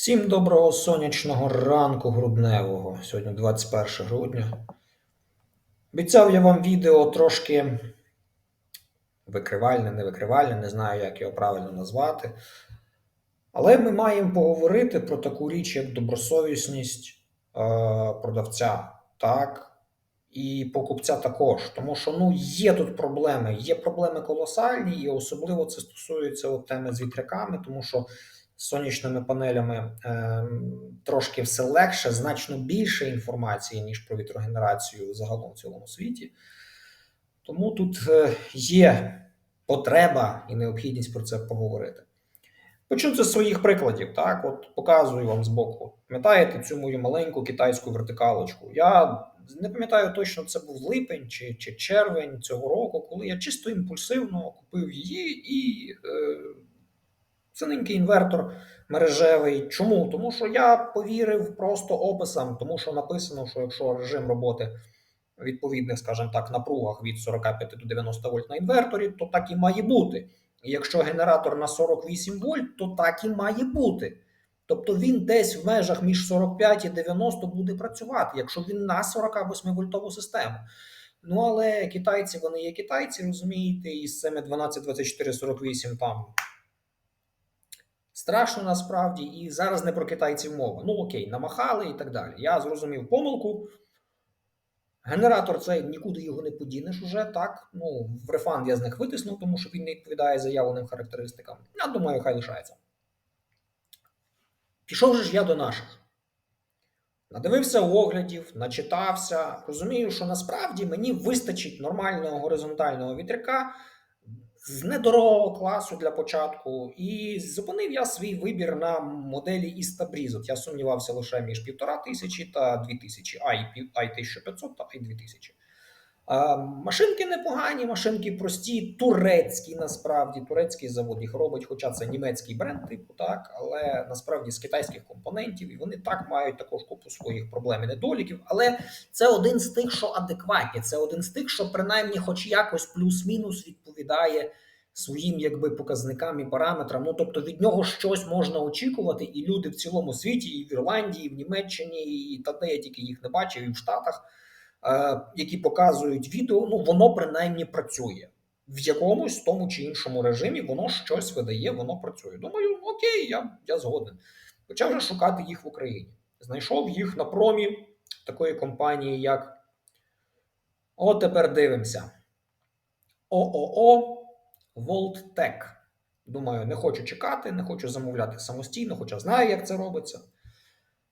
Всім доброго сонячного ранку грудневого. Сьогодні 21 грудня. Обіцяв я вам відео трошки викривальне, не викривальне, не знаю, як його правильно назвати. Але ми маємо поговорити про таку річ, як добросовісність е, продавця, так, і покупця також. Тому що ну, є тут проблеми. Є проблеми колосальні, і особливо це стосується от теми з вітряками, тому що сонячними панелями е, трошки все легше, значно більше інформації, ніж про вітрогенерацію загалом в цілому світі. Тому тут е, є потреба і необхідність про це поговорити. Почну це з своїх прикладів. Так, от показую вам збоку. Пам'ятаєте цю мою маленьку китайську вертикалочку? Я не пам'ятаю точно, це був липень чи чи червень цього року, коли я чисто імпульсивно купив її і е, синенький інвертор мережевий. Чому? Тому що я повірив просто описам, тому що написано, що якщо режим роботи відповідних, скажімо так, напругах від 45 до 90 вольт на інверторі, то так і має бути. І якщо генератор на 48 вольт, то так і має бути. Тобто він десь в межах між 45 і 90 буде працювати, якщо він на 48 вольтову систему. Ну але китайці вони є китайці, розумієте, і з цими 12, 24, 48 там страшно насправді. І зараз не про китайців мова. Ну окей, намахали і так далі. Я зрозумів помилку. Генератор цей нікуди його не подінеш уже так. Ну, в рефанд я з них витиснув, тому що він не відповідає заявленим характеристикам. Я думаю, хай лишається. Пішов же ж я до наших. Надивився оглядів, начитався. Розумію, що насправді мені вистачить нормального горизонтального вітряка з недорогого класу для початку. І зупинив я свій вибір на моделі із Табрізот. Я сумнівався лише між 1500 та дві тисячі, а й 1500 та й 2000. Машинки непогані, машинки прості, турецькі, насправді, турецький завод їх робить, хоча це німецький бренд, типу так, але насправді з китайських компонентів, і вони так мають також купу своїх проблем і недоліків. Але це один з тих, що адекватні, це один з тих, що принаймні, хоч якось плюс-мінус відповідає своїм якби показникам і параметрам. Ну тобто від нього щось можна очікувати, і люди в цілому світі, і в Ірландії, і в Німеччині, і та де я тільки їх не бачив, і в Штатах. Е, які показують відео, ну воно принаймні працює. В якомусь тому чи іншому режимі воно щось видає, воно працює. Думаю, окей, я я згоден. Почав вже шукати їх в Україні. Знайшов їх на промі такої компанії, як. О, тепер дивимося. ООО Volttech. Думаю, не хочу чекати, не хочу замовляти самостійно, хоча знаю, як це робиться.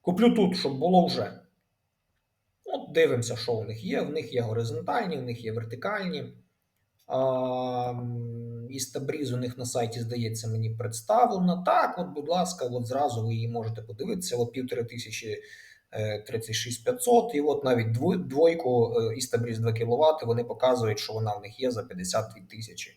Куплю тут, щоб було вже. От дивимося, що у них є. В них є горизонтальні, в них є вертикальні. А, Із табріз у них на сайті, здається, мені представлено. Так, от, будь ласка, от зразу ви її можете подивитися. От півтори тисячі 36500, і от навіть двойку із табріз 2 кВт вони показують, що вона в них є за 52 тисячі.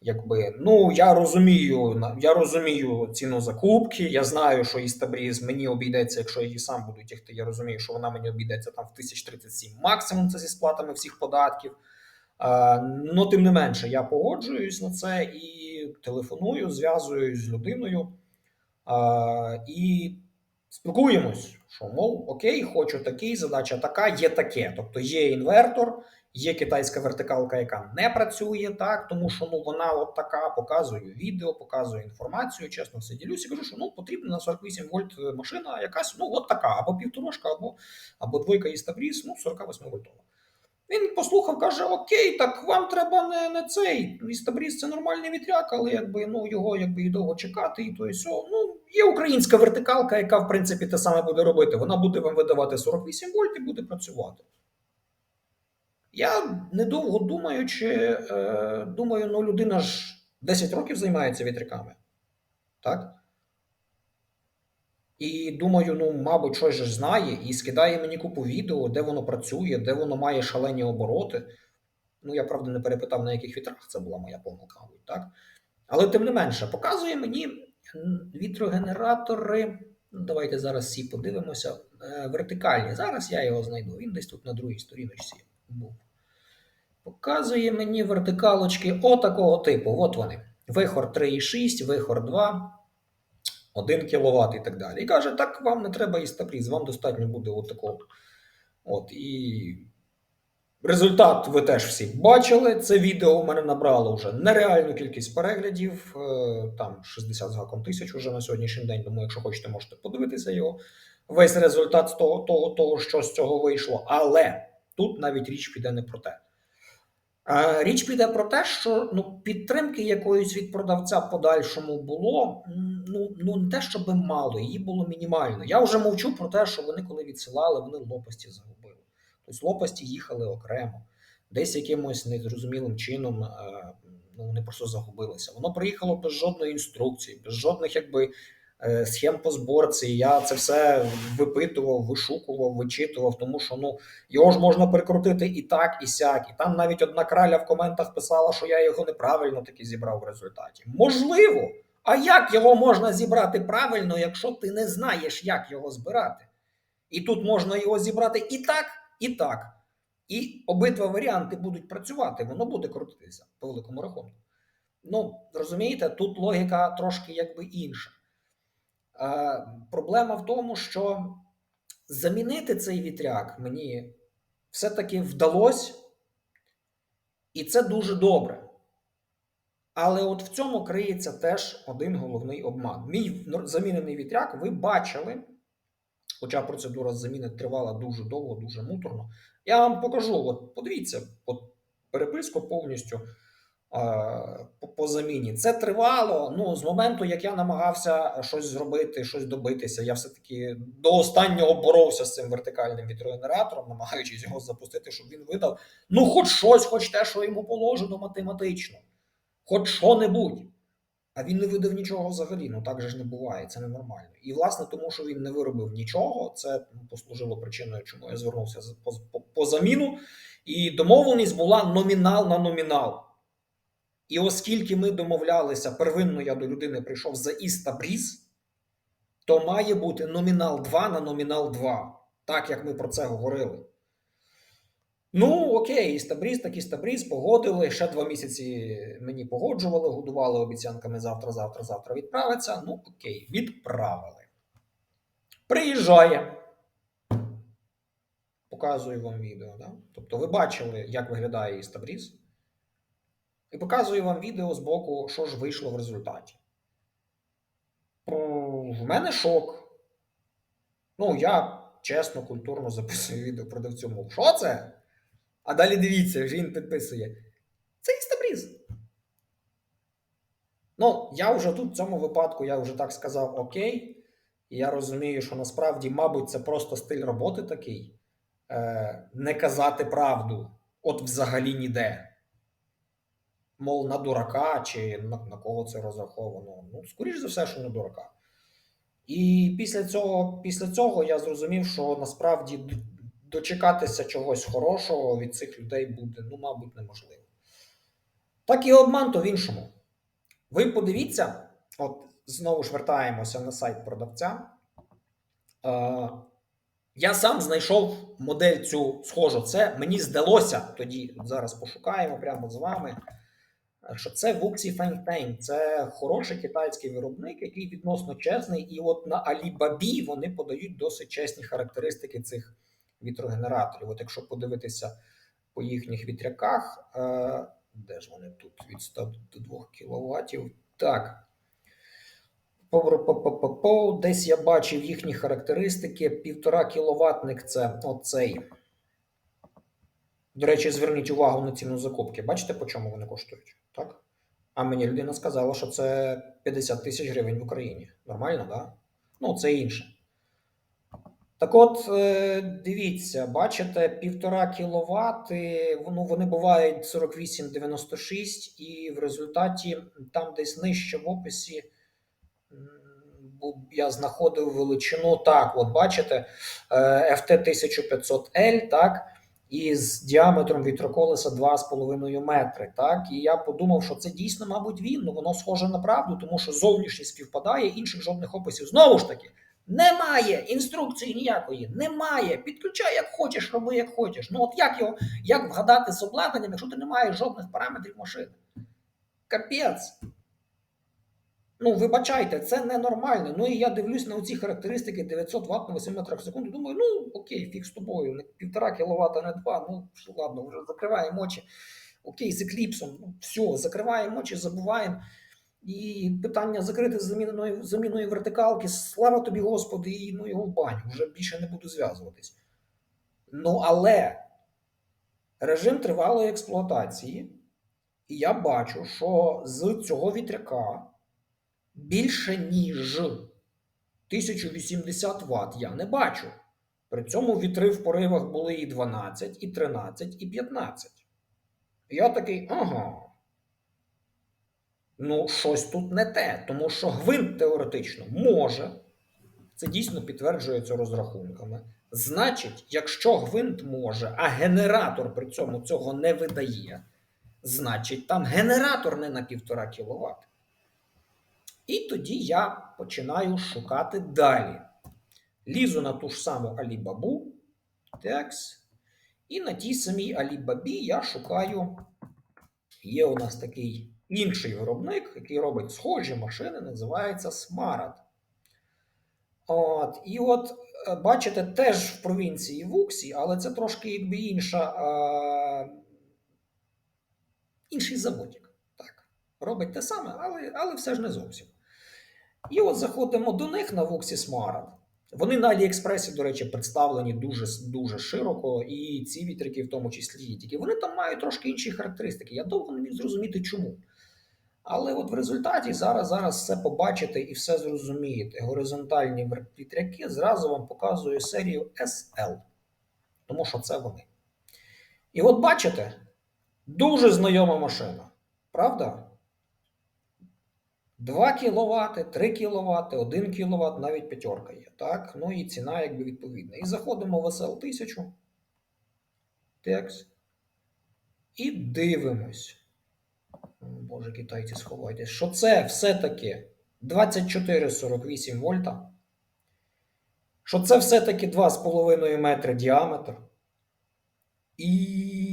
Якби ну я розумію, я розумію ціну закупки. Я знаю, що Істабріз мені обійдеться, якщо я її сам буду тягти. Я розумію, що вона мені обійдеться там в 1037 максимум. Це зі сплатами всіх податків. А, Ну тим не менше, я погоджуюсь на це і телефоную, зв'язуюсь з людиною а, і спілкуємось, що мов окей, хочу такий, задача така, є таке. Тобто є інвертор. Є китайська вертикалка, яка не працює так, тому що ну вона от така показує відео, показує інформацію. Чесно все ділюся. Кажу, що ну потрібна на 48 вольт машина, якась ну от така, або півторошка, або або двойка із табріз, ну 48 вольтова. Він послухав, каже: Окей, так вам треба не не цей Істабріз це нормальний вітряк, але якби ну його якби і довго чекати, і то і все. Ну є українська вертикалка, яка в принципі те саме буде робити. Вона буде вам видавати 48 вольт і буде працювати. Я недовго думаючи, е, думаю, ну людина ж 10 років займається вітряками. Так? І думаю, ну, мабуть, щось ж знає, і скидає мені купу відео, де воно працює, де воно має шалені обороти. Ну, я правда не перепитав, на яких вітрах це була моя помилка, мабуть, так? Але тим не менше, показує мені вітрогенератори. Ну, давайте зараз всі подивимося. Е, вертикальні. Зараз я його знайду. Він десь тут на другій сторіночці був. Показує мені вертикалочки отакого типу. От вони. Вихор 3,6, вихор 2. 1 кВт і так далі. І каже, так вам не треба істабріз, вам достатньо буде от такого. От, і результат ви теж всі бачили. Це відео у мене набрало вже нереальну кількість переглядів, е, там 60 з гаком тисяч уже на сьогоднішній день. Тому, якщо хочете, можете подивитися його. Весь результат з того, того, того, що з цього вийшло. Але тут навіть річ піде не про те. Е, Річ піде про те, що ну, підтримки якоїсь від продавця подальшому було ну, ну не те, щоб мало, її було мінімально. Я вже мовчу про те, що вони коли відсилали, вони лопасті загубили. Тобто лопасті їхали окремо, десь якимось незрозумілим чином е, ну, вони просто загубилися. Воно приїхало без жодної інструкції, без жодних якби. Е, Схем по зборці, я це все випитував, вишукував, вичитував, тому що ну його ж можна прикрутити і так, і сяк. І там навіть одна краля в коментах писала, що я його неправильно таки зібрав в результаті. Можливо. А як його можна зібрати правильно, якщо ти не знаєш, як його збирати? І тут можна його зібрати і так, і так. І обидва варіанти будуть працювати, воно буде крутитися по великому рахунку. Ну, розумієте, тут логіка трошки якби інша. Е, проблема в тому, що замінити цей вітряк мені все-таки вдалося, і це дуже добре. Але от в цьому криється теж один головний обман. Мій замінений вітряк ви бачили, хоча процедура заміни тривала дуже довго, дуже муторно. Я вам покажу, от подивіться, от переписку повністю по, по заміні. Це тривало ну, з моменту, як я намагався щось зробити, щось добитися. Я все-таки до останнього боровся з цим вертикальним вітрогенератором, намагаючись його запустити, щоб він видав ну, хоч щось, хоч те, що йому положено математично, хоч що-небудь. А він не видав нічого взагалі. Ну так же ж не буває, це ненормально. І власне тому, що він не виробив нічого, це послужило причиною, чому я звернувся по, по, по заміну. І домовленість була номінал на номінал. І оскільки ми домовлялися, первинно я до людини прийшов за Істабріз, то має бути номінал 2 на номінал 2, так як ми про це говорили. Ну, окей, Істабріз, так Істабріз, погодили. Ще два місяці мені погоджували, годували обіцянками завтра, завтра, завтра відправиться. Ну, окей, відправили. Приїжджає. Показую вам відео. Да? Тобто, ви бачили, як виглядає Істабріз. І показую вам відео з боку, що ж вийшло в результаті. В мене шок. Ну, я чесно, культурно записую відео продавцю. Мов, що це? А далі дивіться, він підписує. Це істабріз. Ну, я вже тут в цьому випадку я вже так сказав окей. Я розумію, що насправді, мабуть, це просто стиль роботи такий. Е, не казати правду, от взагалі ніде. Мов на дурака, чи на, на кого це розраховано. Ну, скоріш за все, що на дурака. І після цього, після цього я зрозумів, що насправді дочекатися чогось хорошого від цих людей буде, ну, мабуть, неможливо. Так і обман то в іншому. Ви подивіться, от знову ж вертаємося на сайт продавця. Е, я сам знайшов модель цю схожу. Це мені здалося тоді. Зараз пошукаємо прямо з вами. Що це Wuxi Fengteng. Це хороший китайський виробник, який відносно чесний. І от на Alibaba вони подають досить чесні характеристики цих вітрогенераторів. От якщо подивитися по їхніх вітряках, е, де ж вони тут від 100 до 2 кВт? Так. Десь я бачив їхні характеристики. Півтора кіловатник це оцей. До речі, зверніть увагу на ціну закупки. Бачите, по чому вони коштують? Так? А мені людина сказала, що це 50 тисяч гривень в Україні. Нормально, так? Да? Ну, це інше. Так от, е, дивіться, бачите, півтора кВт, ну, вони бувають 48,96, і в результаті там десь нижче в описі я знаходив величину. Так, от бачите, е, FT1500L, так, і з діаметром вітроколеса 2,5 метри. Так, і я подумав, що це дійсно, мабуть, він. Ну, воно схоже на правду, тому що зовнішність співпадає, інших жодних описів. Знову ж таки, немає інструкції ніякої, немає. Підключай як хочеш, роби як хочеш. Ну от як його, як вгадати з обладнанням, якщо ти не маєш жодних параметрів машини? Капець. Ну, вибачайте, це ненормально. Ну і я дивлюсь на ці характеристики 900 Вт на 8 метрах в секунду. Думаю, ну окей, фіг з тобою, не півтора кіловата, не два. Ну що, ладно, вже закриваємо очі. Окей, з екліпсом. Ну, все, закриваємо очі, забуваємо. І питання закрити з заміною, заміною вертикалки. Слава тобі, Господи, і ну його в баню. Вже більше не буду зв'язуватись. Ну, але режим тривалої експлуатації, і я бачу, що з цього вітряка більше ніж 1080 Вт я не бачу. При цьому вітри в поривах були і 12, і 13, і 15. Я такий, ага. Ну, щось тут не те, тому що гвинт теоретично може. Це дійсно підтверджується розрахунками. Значить, якщо гвинт може, а генератор при цьому цього не видає, значить там генератор не на 1,5 кВт. І тоді я починаю шукати далі. Лізу на ту ж саму. Текс. І на тій самій Alibaba я шукаю. Є у нас такий інший виробник, який робить схожі машини, називається Smart. От, І от, е, бачите, теж в провінції Вуксі, але це трошки якби інша, а, інший заводик. Так, робить те саме, але, але все ж не зовсім. І от заходимо до них на Вуксі Smart. Вони на Аліекспресі, до речі, представлені дуже дуже широко, і ці вітрики, в тому числі, тільки вони там мають трошки інші характеристики. Я довго не міг зрозуміти, чому. Але от в результаті зараз зараз все побачите і все зрозумієте. Горизонтальні вітряки зразу вам показую серію SL, тому що це вони. І от бачите, дуже знайома машина. Правда? 2 кВт, 3 кВт, 1 кВт, навіть п'ятерка є. Так? Ну і ціна якби відповідна. І заходимо в SL 1000. Текст. І дивимось. Боже, китайці, сховайтесь. Що це все-таки 24,48 вольта? Що це все-таки 2,5 метри діаметр? І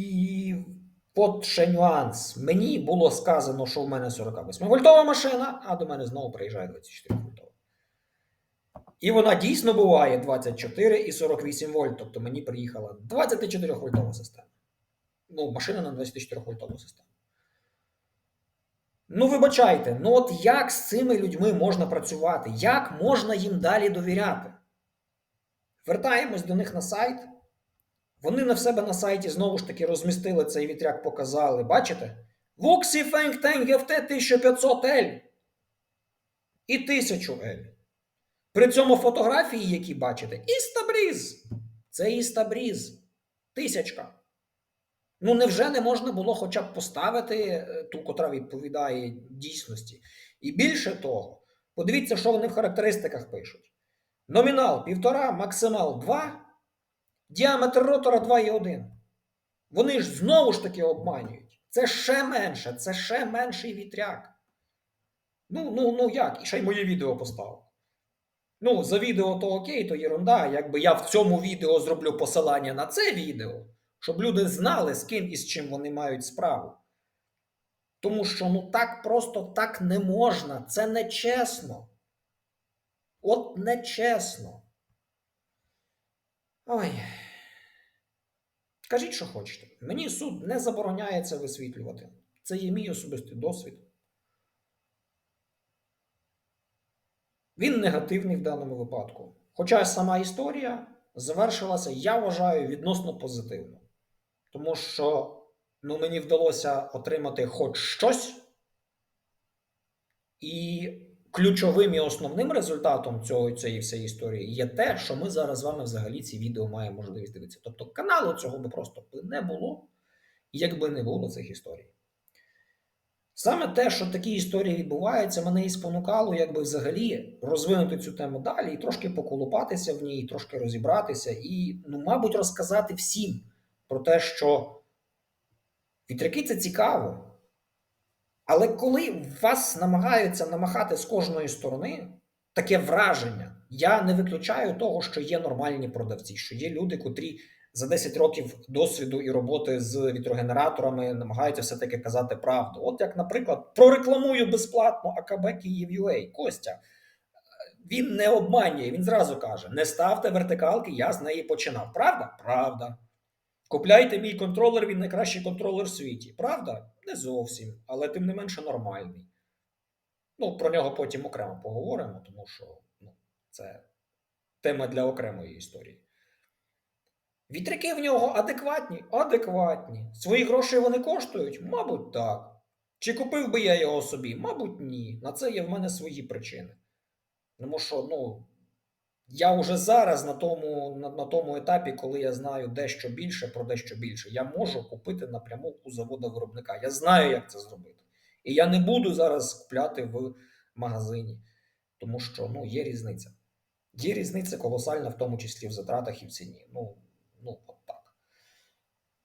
от ще нюанс. Мені було сказано, що в мене 48 вольтова машина, а до мене знову приїжджає 24 вольтова. І вона дійсно буває 24 і 48 вольт. Тобто мені приїхала 24 вольтова система. Ну, машина на 24 вольтову систему. Ну, вибачайте, ну от як з цими людьми можна працювати? Як можна їм далі довіряти? Вертаємось до них на сайт. Вони на себе на сайті знову ж таки розмістили цей вітряк, показали. Бачите? Вуксі Фенг Тенг FT 1500L і 1000L. При цьому фотографії, які бачите, Істабріз. Це Істабріз. Тисячка. Ну, невже не можна було хоча б поставити е, ту, котра відповідає дійсності? І більше того, подивіться, що вони в характеристиках пишуть: номінал 1,5, максимал 2, діаметр ротора 2,1. Вони ж знову ж таки обманюють. Це ще менше, це ще менший вітряк. Ну, ну, ну як? І ще й моє відео поставив. Ну, за відео то окей, то єрунда. Якби я в цьому відео зроблю посилання на це відео щоб люди знали, з ким і з чим вони мають справу. Тому що ну так просто так не можна. Це нечесно. От нечесно. Ой. Кажіть, що хочете. Мені суд не забороняє це висвітлювати. Це є мій особистий досвід. Він негативний в даному випадку. Хоча сама історія завершилася, я вважаю, відносно позитивно. Тому що ну, мені вдалося отримати хоч щось. І ключовим і основним результатом цього, цієї всієї історії є те, що ми зараз з вами взагалі ці відео маємо можливість дивитися. Тобто каналу цього би просто не було, якби не було цих історій. Саме те, що такі історії відбуваються, мене і спонукало, якби взагалі розвинути цю тему далі, і трошки поколупатися в ній, трошки розібратися, і, ну, мабуть, розказати всім про те, що вітряки це цікаво. Але коли вас намагаються намахати з кожної сторони, таке враження, я не виключаю того, що є нормальні продавці, що є люди, котрі за 10 років досвіду і роботи з вітрогенераторами намагаються все-таки казати правду. От як, наприклад, прорекламую безплатно АКБ Київ.UA. Костя. Він не обманює, він зразу каже: не ставте вертикалки, я з неї починав. Правда? Правда. Купляйте мій контролер, він найкращий контролер в світі. Правда? Не зовсім, але тим не менше нормальний. Ну, про нього потім окремо поговоримо, тому що ну, це тема для окремої історії. Вітряки в нього адекватні? Адекватні. Свої гроші вони коштують? Мабуть, так. Чи купив би я його собі? Мабуть, ні. На це є в мене свої причини. Тому що, ну, я вже зараз на тому, на, на тому етапі, коли я знаю дещо більше про дещо більше, я можу купити напряму у завода виробника. Я знаю, як це зробити. І я не буду зараз купляти в магазині, тому що ну, є різниця. Є різниця колосальна, в тому числі в затратах і в ціні. Ну, ну от так.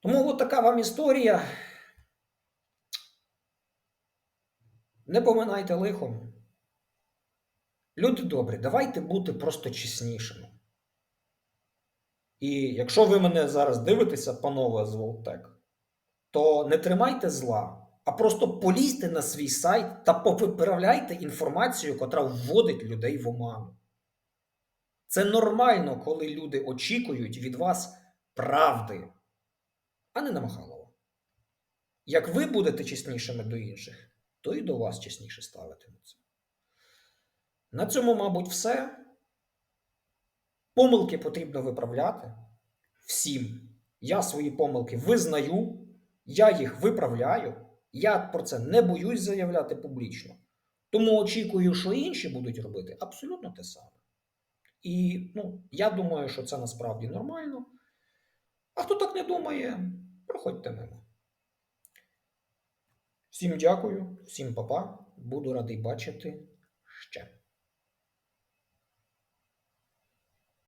Тому от така вам історія. Не поминайте лихом. Люди добрі, давайте бути просто чеснішими. І якщо ви мене зараз дивитеся, панове з Волтек, то не тримайте зла, а просто полізьте на свій сайт та повиправляйте інформацію, котра вводить людей в оману. Це нормально, коли люди очікують від вас правди, а не намахалова. Як ви будете чеснішими до інших, то і до вас чесніше ставитимуться. На цьому, мабуть, все. Помилки потрібно виправляти всім. Я свої помилки визнаю, я їх виправляю. Я про це не боюсь заявляти публічно. Тому очікую, що інші будуть робити абсолютно те саме. І ну, я думаю, що це насправді нормально. А хто так не думає, проходьте мимо. Всім дякую, всім папа. Буду радий бачити ще.